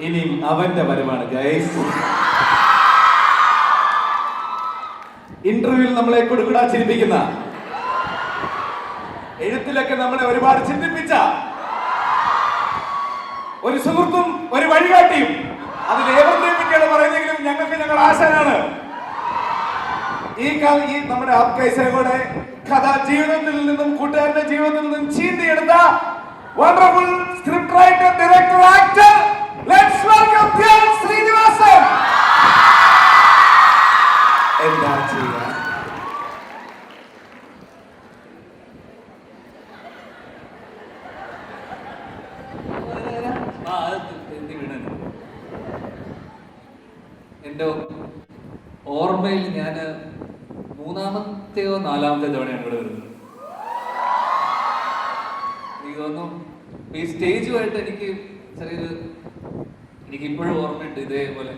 ഇനിയും അവന്റെ വരവാണ് ഇന്റർവ്യൂവിൽ നമ്മളെ കൊടുക്കടാ ചിരിപ്പിക്കുന്ന എഴുത്തിലൊക്കെ നമ്മളെ ഒരുപാട് ചിന്തിപ്പിച്ച ഒരു സുഹൃത്തും ഒരു വഴികാട്ടിയും അത് ദേവത്തെ പറ്റിയാണ് പറയുന്നെങ്കിലും ഞങ്ങൾക്ക് ഞങ്ങൾ ആശാനാണ്. ഈ ഈ നമ്മുടെ ആപ്കൈസയുടെ കഥ ജീവിതത്തിൽ നിന്നും കൂട്ടുകാരന്റെ ജീവിതത്തിൽ നിന്നും ചീന്തിയെടുത്ത wonderful script writer director actor let's welcome Dhyan Sreenivasan എന്താ ചെയ്യാ ആ, അത് എന്ത് വീണത്? എന്റെ ഓർമ്മയിൽ ഞാൻ മൂന്നാമത്തെയോ നാലാമത്തെ തവണയാണ് ഇവിടെ വരുന്നത്. എനിക്ക് തോന്നുന്നു ഈ സ്റ്റേജുമായിട്ട് എനിക്ക് ചെറിയൊരു എനിക്ക് ഇപ്പോഴും ഓർമ്മയുണ്ട് ഇതേപോലെ.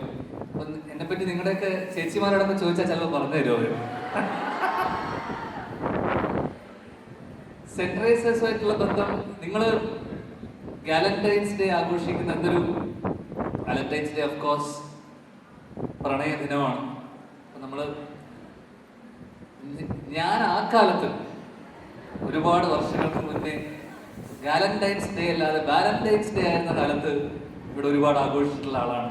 അപ്പൊ എന്നെ പറ്റി നിങ്ങളുടെയൊക്കെ ചേച്ചിമാരോടൊക്കെ ചോദിച്ചാൽ ചിലപ്പോൾ പറഞ്ഞു തരുമോ? അവർ സെൻട്രൈസേഴ്സുമായിട്ടുള്ള ബന്ധം നിങ്ങൾ ഗാലന്റൈൻസ് ഡേ ആഘോഷിക്കുന്ന എന്തൊരു വാലന്റൈൻസ് ഡേ ഓഫ് കോഴ്സ് പ്രണയ ദിനമാണ്. അപ്പൊ നമ്മൾ ഞാൻ ആ കാലത്ത് ഒരുപാട് വർഷങ്ങൾക്ക് മുന്നേ വാലന്റൈൻസ് ഡേ അല്ലാതെ വാലന്റൈൻസ് ഡേ ആയിരുന്ന കാലത്ത് ഇവിടെ ഒരുപാട് ആഘോഷിച്ചിട്ടുള്ള ആളാണ്.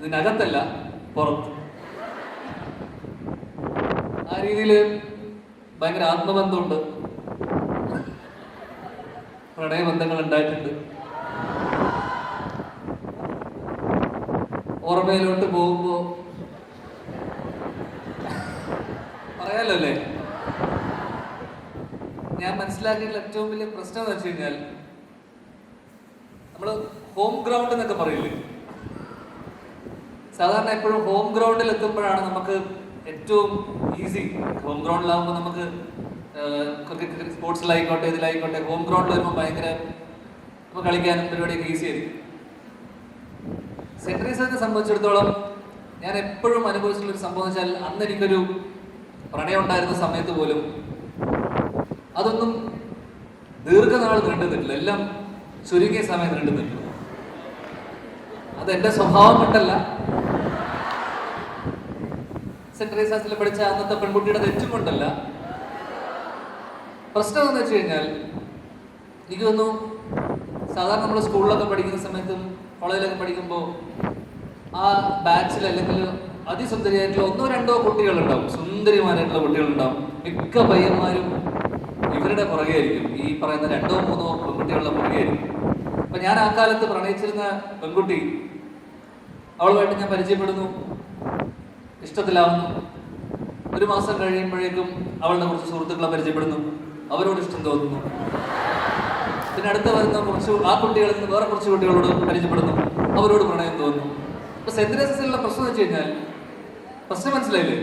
ഇതിനകത്തല്ല പുറത്ത്. ആ രീതിയിൽ ഭയങ്കര ആത്മബന്ധമുണ്ട്. പ്രണയബന്ധങ്ങൾ ഉണ്ടായിട്ടുണ്ട്. ഓർമ്മയിലോട്ട് പോകുമ്പോ പറയാലോ അല്ലേ ഞാൻ മനസ്സിലാക്കിയിട്ടുള്ള ഏറ്റവും വലിയ പ്രശ്നം എന്ന് വെച്ച് കഴിഞ്ഞാൽ നമ്മൾ ഹോം ഗ്രൗണ്ട് എന്നൊക്കെ പറയില്ലേ? സാധാരണ എപ്പോഴും ഹോം ഗ്രൗണ്ടിൽ എത്തുമ്പോഴാണ് നമുക്ക് ഏറ്റവും ഈസി ഹോം ഗ്രൗണ്ടിലാവുമ്പോൾ നമുക്ക് ക്രിക്കറ്റ് സ്പോർട്സിലായിക്കോട്ടെ ഇതിലായിക്കോട്ടെ ഹോം ഗ്രൗണ്ടിൽ വരുമ്പോൾ ഭയങ്കര നമുക്ക് കളിക്കാനും പരിപാടിയൊക്കെ ഈസി ആയിരിക്കും. സെൻട്രൽ റിസർച്ചിനെ സംബന്ധിച്ചിടത്തോളം ഞാൻ എപ്പോഴും അനുഭവിച്ചിട്ടുള്ള ഒരു സംഭവം എന്ന് വെച്ചാൽ അന്ന് എനിക്കൊരു പ്രണയം ഉണ്ടായിരുന്ന സമയത്ത് പോലും അതൊന്നും ദീർഘനാൾ നീണ്ടുന്നിട്ടില്ല എല്ലാം ചുരുങ്ങിയ സമയം നീണ്ടുന്നിട്ടില്ല അതെന്റെ സ്വഭാവം കൊണ്ടല്ല. സെൻട്രൽ റിസർച്ചിൽ പഠിച്ച അന്നത്തെ പെൺകുട്ടിയുടെ തെറ്റും കൊണ്ടല്ല. പ്രശ്നം എന്ന് വെച്ച് കഴിഞ്ഞാൽ എനിക്ക് തോന്നുന്നു സാധാരണ നമ്മൾ സ്കൂളിലൊക്കെ പഠിക്കുന്ന സമയത്തും കോളേജിലൊക്കെ പഠിക്കുമ്പോൾ ആ ബാച്ചിൽ അല്ലെങ്കിൽ അതിസുന്ദരിയായിട്ടുള്ള ഒന്നോ രണ്ടോ കുട്ടികളുണ്ടാവും. സുന്ദരിമാരായിട്ടുള്ള കുട്ടികളുണ്ടാവും. മിക്ക പയ്യന്മാരും ഇവരുടെ പുറകെ ആയിരിക്കും ഈ പറയുന്ന രണ്ടോ മൂന്നോ പെൺകുട്ടികളുടെ പുറകെ ആയിരിക്കും അപ്പൊ ഞാൻ ആ കാലത്ത് പ്രണയിച്ചിരുന്ന പെൺകുട്ടി അവളുമായിട്ട് ഞാൻ പരിചയപ്പെടുന്നു ഇഷ്ടത്തിലാവുന്നു. ഒരു മാസം കഴിയുമ്പോഴേക്കും അവളുടെ കുറച്ച് സുഹൃത്തുക്കളെ പരിചയപ്പെടുന്നു. അവരോട് ഇഷ്ടം തോന്നുന്നു. പിന്നെ അടുത്ത വരുന്ന കുറച്ച് ആ കുട്ടികളിൽ നിന്ന് വേറെ കുറച്ച് കുട്ടികളോട് പരിചയപ്പെടുന്നു. അവരോട് പ്രണയം തോന്നുന്നു. അപ്പൊ സെന്റിനസിലുള്ള പ്രശ്നം വെച്ച് കഴിഞ്ഞാൽ പ്രശ്നം മനസ്സിലായില്ലേ?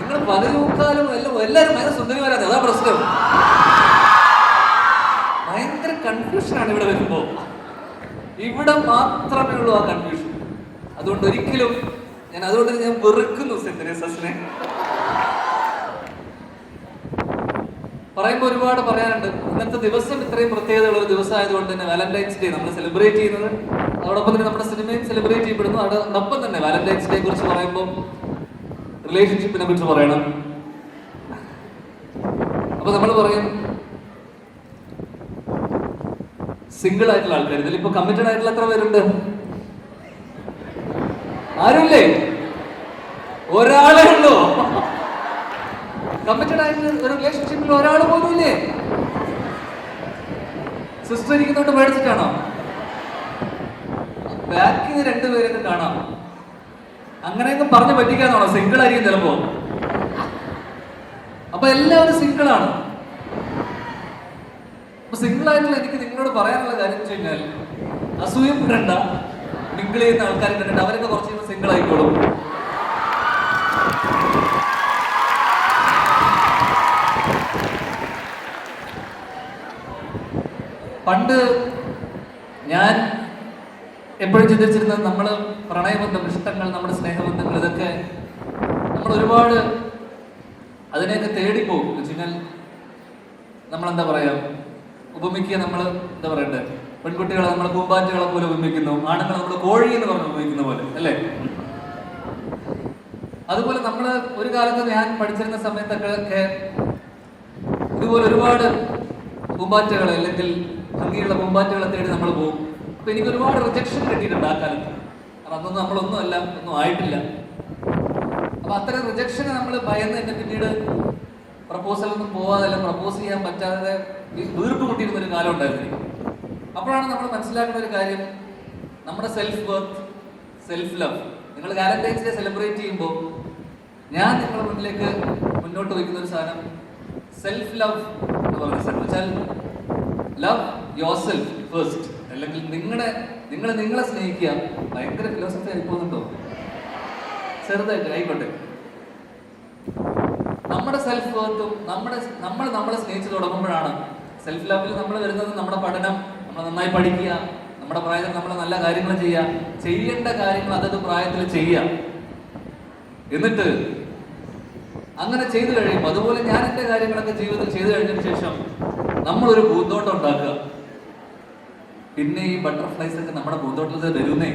നിങ്ങൾ പതിനൂക്കാലും എല്ലാം എല്ലാവരും ഭയങ്കര സുന്ദരിമാരാണ്. അതാ പ്രശ്നം. കൺഫ്യൂഷനാണ് ഇവിടെ വരുമ്പോ. ഇവിടെ മാത്രമേ ഉള്ളൂ ആ കൺഫ്യൂഷൻ അതുകൊണ്ട് ഒരിക്കലും ഞാൻ അതുകൊണ്ട് ഞാൻ വെറുക്കുന്നു സെന്റിനെ പറയുമ്പോൾ ഒരുപാട് പറയാനുണ്ട്. ഇന്നത്തെ ദിവസം ഇത്രയും പ്രത്യേകതയുള്ള ഒരു ദിവസം ആയതുകൊണ്ട് തന്നെ വാലന്റൈൻസ് ഡേ നമ്മൾ സെലിബ്രേറ്റ് ചെയ്യുന്നത്. അതോടൊപ്പം തന്നെ നമ്മുടെ സിനിമയും സെലിബ്രേറ്റ് ചെയ്യപ്പെടുന്നു. അതോടൊപ്പം തന്നെ വാലന്റൈൻസ് ഡേ കുറിച്ച് പറയുമ്പോൾ റിലേഷൻഷിപ്പിനെ കുറിച്ച് പറയണം. അപ്പൊ നമ്മൾ പറയും സിംഗിൾ ആയിട്ടുള്ള ആൾക്കാർ ഇതിൽ ഇപ്പൊ കമ്മിറ്റഡ് ആയിട്ടുള്ള എത്ര പേരുണ്ട്? ആരുമില്ലേ ഒരാളെ ഉള്ളൂ. കമ്മിറ്റഡ് ആയിട്ടുള്ള ഒരു റിലേഷൻഷിപ്പിൽ ഒരാൾ പോലും ഇല്ലേ? സിസ്റ്റർ ഇരിക്കുന്നോണ്ട് മേടിച്ചിട്ടാണോ ബാക്കിൽ നിന്ന് രണ്ടുപേരൊക്കെ കാണാം. അങ്ങനെയൊക്കെ പറഞ്ഞു പറ്റിക്കാന്നാണോ? സിംഗിൾ ആയിരിക്കും ചിലപ്പോ. അപ്പൊ എല്ലാവരും സിംഗിൾ ആണ്. അപ്പൊ സിംഗിൾ ആയിട്ടുള്ള എനിക്ക് നിങ്ങളോട് പറയാനുള്ള കാര്യം വെച്ച് കഴിഞ്ഞാൽ അസൂയപ്പെടണ്ട മിങ്കിൾ ചെയ്യുന്ന ആൾക്കാരും കണ്ടിട്ട് അവരൊക്കെ കുറച്ച് സിംഗിൾ ആയിക്കോളും പണ്ട് ഞാൻ എപ്പോഴും ചിന്തിച്ചിരുന്നത് നമ്മൾ പ്രണയബന്ധം ഇഷ്ടങ്ങൾ നമ്മുടെ സ്നേഹബന്ധങ്ങൾ ഇതൊക്കെ നമ്മൾ ഒരുപാട് അതിനെയൊക്കെ തേടിപ്പോകും. എന്ന് വെച്ച് കഴിഞ്ഞാൽ നമ്മളെന്താ പറയാ? ഉപമിക്കുക നമ്മൾ എന്താ പറയണ്ടേ? പെൺകുട്ടികളെ നമ്മൾ പൂമ്പാറ്റകളെ പോലെ ഉപമിക്കുന്നു. ആണുങ്ങളെ നമ്മൾ കോഴി എന്ന് പറഞ്ഞ് ഉപയോഗിക്കുന്ന പോലെ അല്ലേ? അതുപോലെ നമ്മൾ ഒരു കാലത്ത് ഞാൻ പഠിച്ചിരുന്ന സമയത്തൊക്കെ ഇതുപോലെ ഒരുപാട് പൂമ്പാറ്റകൾ അല്ലെങ്കിൽ ഭംഗിയുള്ള പൂമ്പാറ്റകളെ തേടി നമ്മൾ പോകും. അപ്പൊ എനിക്ക് ഒരുപാട് റിജക്ഷൻ കിട്ടിയിട്ടുണ്ട് ആ കാലത്ത്. കാരണം അന്നൊന്നും നമ്മളൊന്നും അല്ല ഒന്നും ആയിട്ടില്ല. അപ്പൊ അത്തരം റിജക്ഷനെ നമ്മൾ ഭയന്ന് എന്നെ പിന്നീട് പ്രപ്പോസലൊന്നും പോവാതെ അല്ല പ്രപ്പോസ് ചെയ്യാൻ പറ്റാതെ വീർപ്പ് മുട്ടിയിരുന്ന ഒരു കാലം ഉണ്ടായിരുന്നു അപ്പോഴാണ് നമ്മൾ മനസ്സിലാക്കുന്ന ഒരു കാര്യം നമ്മുടെ സെൽഫ് വർത്ത് സെൽഫ് ലവ് നിങ്ങൾ വാലന്റൈൻസ് സെലിബ്രേറ്റ് ചെയ്യുമ്പോൾ ഞാൻ നിങ്ങളുടെ മുന്നിലേക്ക് മുന്നോട്ട് വയ്ക്കുന്ന ഒരു സാധനം സെൽഫ് ലവ് എന്ന് പറയുന്ന സാധനം. വെച്ചാൽ ലവ് യുവർ സെൽഫ് ഫസ്റ്റ് അല്ലെങ്കിൽ നിങ്ങളുടെ നിങ്ങൾ നിങ്ങളെ സ്നേഹിക്കുക ഭയങ്കര ഫിലോസഫി ആയി പോകുന്നുണ്ടോ? ചെറുതായിട്ട് ആയിക്കോട്ടെ. നമ്മുടെ സെൽഫ് വർത്തും നമ്മുടെ നമ്മൾ നമ്മളെ സ്നേഹിച്ച് തുടങ്ങുമ്പോഴാണ് സെൽഫ് ലവിൽ നമ്മൾ വരുന്നത് നമ്മുടെ പഠനം നമ്മൾ നന്നായി പഠിക്കുക നമ്മുടെ പ്രായത്തിൽ നമ്മൾ നല്ല കാര്യങ്ങൾ ചെയ്യുക ചെയ്യേണ്ട കാര്യങ്ങൾ അതത് പ്രായത്തിൽ ചെയ്യുക. എന്നിട്ട് അങ്ങനെ ചെയ്തു കഴിയുമ്പോൾ അതുപോലെ ഞാൻ എന്റെ കാര്യങ്ങളൊക്കെ ജീവിതത്തിൽ ചെയ്തു കഴിഞ്ഞതിന് ശേഷം നമ്മളൊരു പൂന്തോട്ടം ഉണ്ടാക്കുക. പിന്നെ ഈ ബട്ടർഫ്ലൈസ് ഒക്കെ നമ്മുടെ പൂന്തോട്ടത്തിൽ വരുന്നേ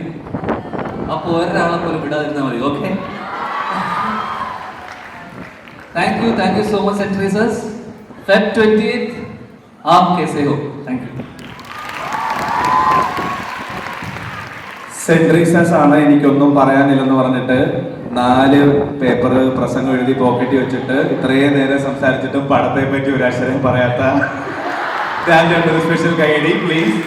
അപ്പോൾ ഒരാളെ പോലും വിടാതിരുന്നാൽ മതി okay thank you thank you so much sentry സേഴ്സ് ഫെബ് आप कैसे हो? थैंक यू താങ്ക് യു സെൻട്രി സേഴ്സ് ആണ് എനിക്കൊന്നും പറയാനില്ലെന്ന് പറഞ്ഞിട്ട് നാല് പേപ്പർ പ്രസംഗം എഴുതി പോക്കറ്റി വെച്ചിട്ട് ഇത്രയും നേരം സംസാരിച്ചിട്ടും പടത്തെ പറ്റി ഒരു ഒരക്ഷരം പറയാത്ത സ്പെഷ്യൽ കൈഡി പ്ലീസ്